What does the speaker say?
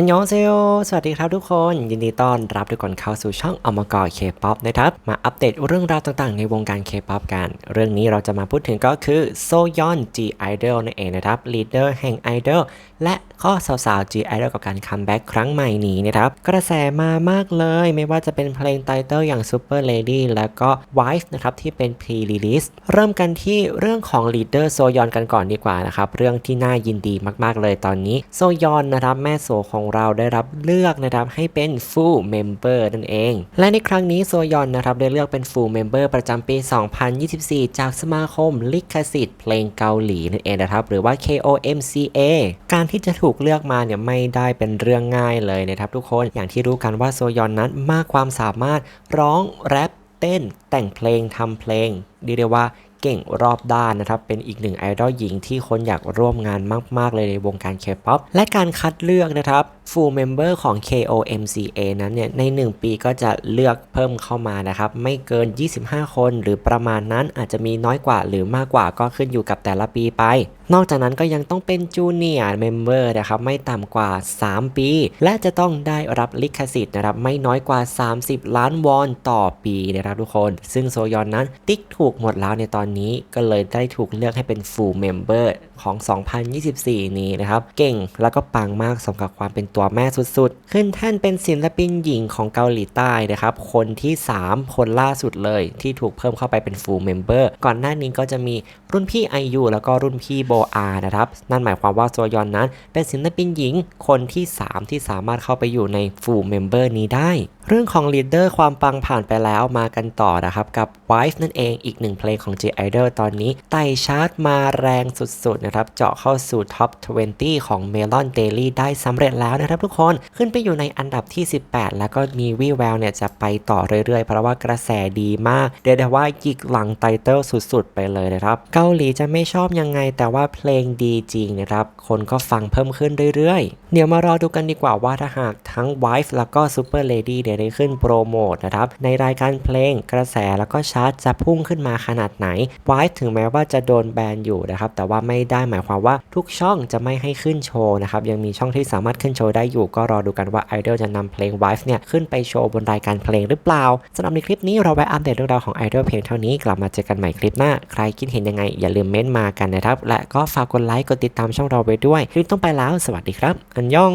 อันยองเซโอสวัสดีครับทุกคน ยินดีต้อนรับทุกคนเข้าสู่ช่องอมกอเคป๊อปนะครับ มาอัปเดตเรื่องราวต่างๆในวงการเคป๊อปกัน เรื่องนี้เราจะมาพูดถึงก็คือโซยอน G Idol นั่นเองนะครับลีดเดอร์แห่ง Idol และข้อสาวๆ G Idol กับการคัมแบ็กครั้งใหม่นี้นะครับ กระแสมามากเลยไม่ว่าจะเป็นเพลงไตเติลอย่าง Super Lady แล้วก็ Wife นะครับที่เป็น Pre-release เริ่มกันที่เรื่องของลีดเดอร์โซยอนกันก่อนดีกว่านะครับเรื่องที่น่ายินดีมากๆเลยตอนนี้โซยอนนะครับแม่โซของเราได้รับเลือกนะครับให้เป็น Full Member นั่นเอง และในครั้งนี้โซยอนนะครับได้เลือกเป็น Full Member ประจำปี 2024 จากสมาคมลิขสิทธิ์เพลงเกาหลีนั่นเองนะครับหรือว่า KOMCA การที่จะถูกเลือกมาเนี่ยไม่ได้เป็นเรื่องง่ายเลยนะครับทุกคนอย่างที่รู้กันว่าโซยอนนั้นมากความสามารถร้องแรปเต้น แต่งเพลงทำเพลงเรียกว่าเก่งรอบด้านนะครับ เป็นอีกหนึ่งไอดอลหญิงที่คนอยากร่วมงานมาก ๆ เลยในวงการ K-POP และการคัดเลือกนะครับ Full Member ของ KOMCA นั้นเนี่ยใน 1 ปีก็จะเลือกเพิ่มเข้ามานะครับ ไม่เกิน 25 คนหรือประมาณนั้นอาจจะมีน้อยกว่าหรือมากกว่าก็ขึ้นอยู่กับแต่ละปีไป นอกจากนั้นก็ยังต้องเป็นจูเนียร์เมมเบอร์นะครับ ไม่ต่ำกว่า 3 ปี และจะต้องได้รับลิขสิทธิ์นะครับ ไม่น้อยกว่า 30 ล้านวอนต่อปีนะครับทุกคน ซึ่งโซยอนนั้นติ๊กถูกหมดแล้วในตอนนี้ก็เลยได้ถูกเลือกให้เป็น Full Member ของ 2024 นี้นะครับ เก่งแล้วก็ปังมากสมกับความเป็นตัวแม่สุดๆ ขึ้นแท่นเป็นศิลปินหญิงของเกาหลีใต้นะครับ คนที่ 3 คนล่าสุดเลยที่ถูกเพิ่มเข้าไปเป็น Full Member ก่อนหน้านี้ก็จะมีรุ่นพี่ไอยูแล้วก็รุ่นพี่โบอานะครับ นั่นหมายความว่าโซยอนนั้น เป็นศิลปินหญิงคนที่ 3 ที่สามารถเข้าไปอยู่ใน Full Member นี้ได้ เรื่องของลีดเดอร์ความปังผ่านไปแล้วมากันต่อนะครับ กับ Wife นั่นเองอีกหนึ่งเพลงของ J Idol ตอนนี้ไต่ชาร์ตมาแรงสุดๆนะครับเจาะเข้าสู่ Top 20 ของ Melon Daily ได้สำเร็จแล้วนะครับทุกคนขึ้นไปอยู่ในอันดับที่ 18 แล้วก็มีวี่แววเนี่ยจะไปต่อเรื่อยๆ เพราะว่ากระแสดีมากเรียกได้ว่ายิกหลังไตเติลสุดๆ ไปเลยนะครับ เกาหลีจะไม่ชอบยังไงแต่ว่าเพลงดีจริงนะครับ คนก็ฟังเพิ่มขึ้นเรื่อยๆ เดี๋ยวมารอดูกันดีกว่าว่าถ้าหากทั้ง Wife แล้วก็ Super Lady เดี๋ยวได้ขึ้นโปรโมทนะครับ ในรายการเพลงกระแสแล้วก็ชาร์ตจะพุ่งขึ้นมาขนาดไหน Wife ถึงแม้ว่าจะโดนแบนอยู่นะครับแต่ว่าไม่ได้หมายความว่าทุกช่องจะไม่ให้ขึ้นโชว์นะครับยังมีช่องที่สามารถขึ้นโชว์ได้อยู่ก็รอดูกันว่าไอดอลจะนำเพลง Wife เนี่ยขึ้นไปโชว์บนรายการเพลงหรือเปล่าสำหรับในคลิปนี้เราไปอัปเดตเรื่องราวของไอดอลเพลงเท่านี้กลับมาเจอกันใหม่คลิปหน้า ใครคิดเห็นยังไง อย่าลืมเม้นต์มากันนะครับ และก็ฝากกดไลค์กดติดตามช่องเราไปด้วยคลิปต้องไปแล้ว สวัสดีครับ อันยอง